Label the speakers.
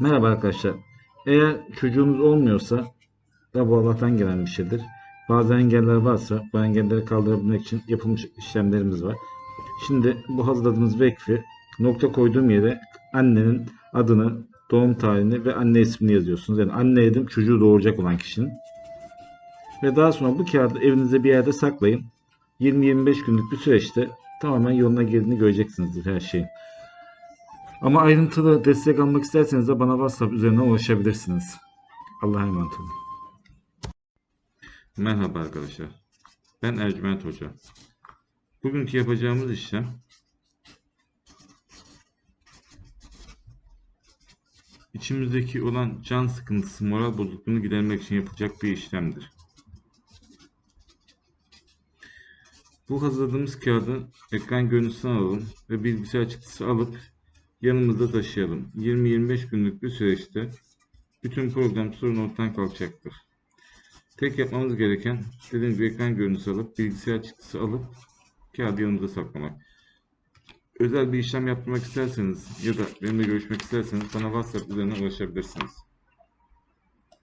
Speaker 1: Merhaba arkadaşlar. Eğer çocuğunuz olmuyorsa da bu Allah'tan gelen bir şeydir. Bazı engeller varsa bu engelleri kaldırabilmek için yapılmış işlemlerimiz var. Şimdi bu hazırladığımız vekfi nokta koyduğum yere annenin adını, doğum tarihini ve anne ismini yazıyorsunuz. Yani anne dedim çocuğu doğuracak olan kişinin. Ve daha sonra bu kağıdı evinizde bir yerde saklayın. 20-25 günlük bir süreçte tamamen yoluna girdiğini göreceksinizdir her şeyin. Ama ayrıntılı destek almak isterseniz de bana WhatsApp üzerinden ulaşabilirsiniz. Allah'a emanet olun. Merhaba arkadaşlar. Ben Ercüment Hoca. Bugünkü yapacağımız işlem içimizdeki olan can sıkıntısı, moral bozukluğunu gidermek için yapılacak bir işlemdir. Bu hazırladığımız kağıdı ekran görüntüsüne alalım ve bilgisayar çıktısı alıp yanımızda taşıyalım. 20-25 günlük bir süreçte bütün program sorun ortadan kalkacaktır. Tek yapmamız gereken dediğim gibi ekran görüntüsü alıp bilgisayar çıktısı alıp kağıdı yanımıza saklamak. Özel bir işlem yaptırmak isterseniz ya da benimle görüşmek isterseniz bana WhatsApp üzerinden ulaşabilirsiniz.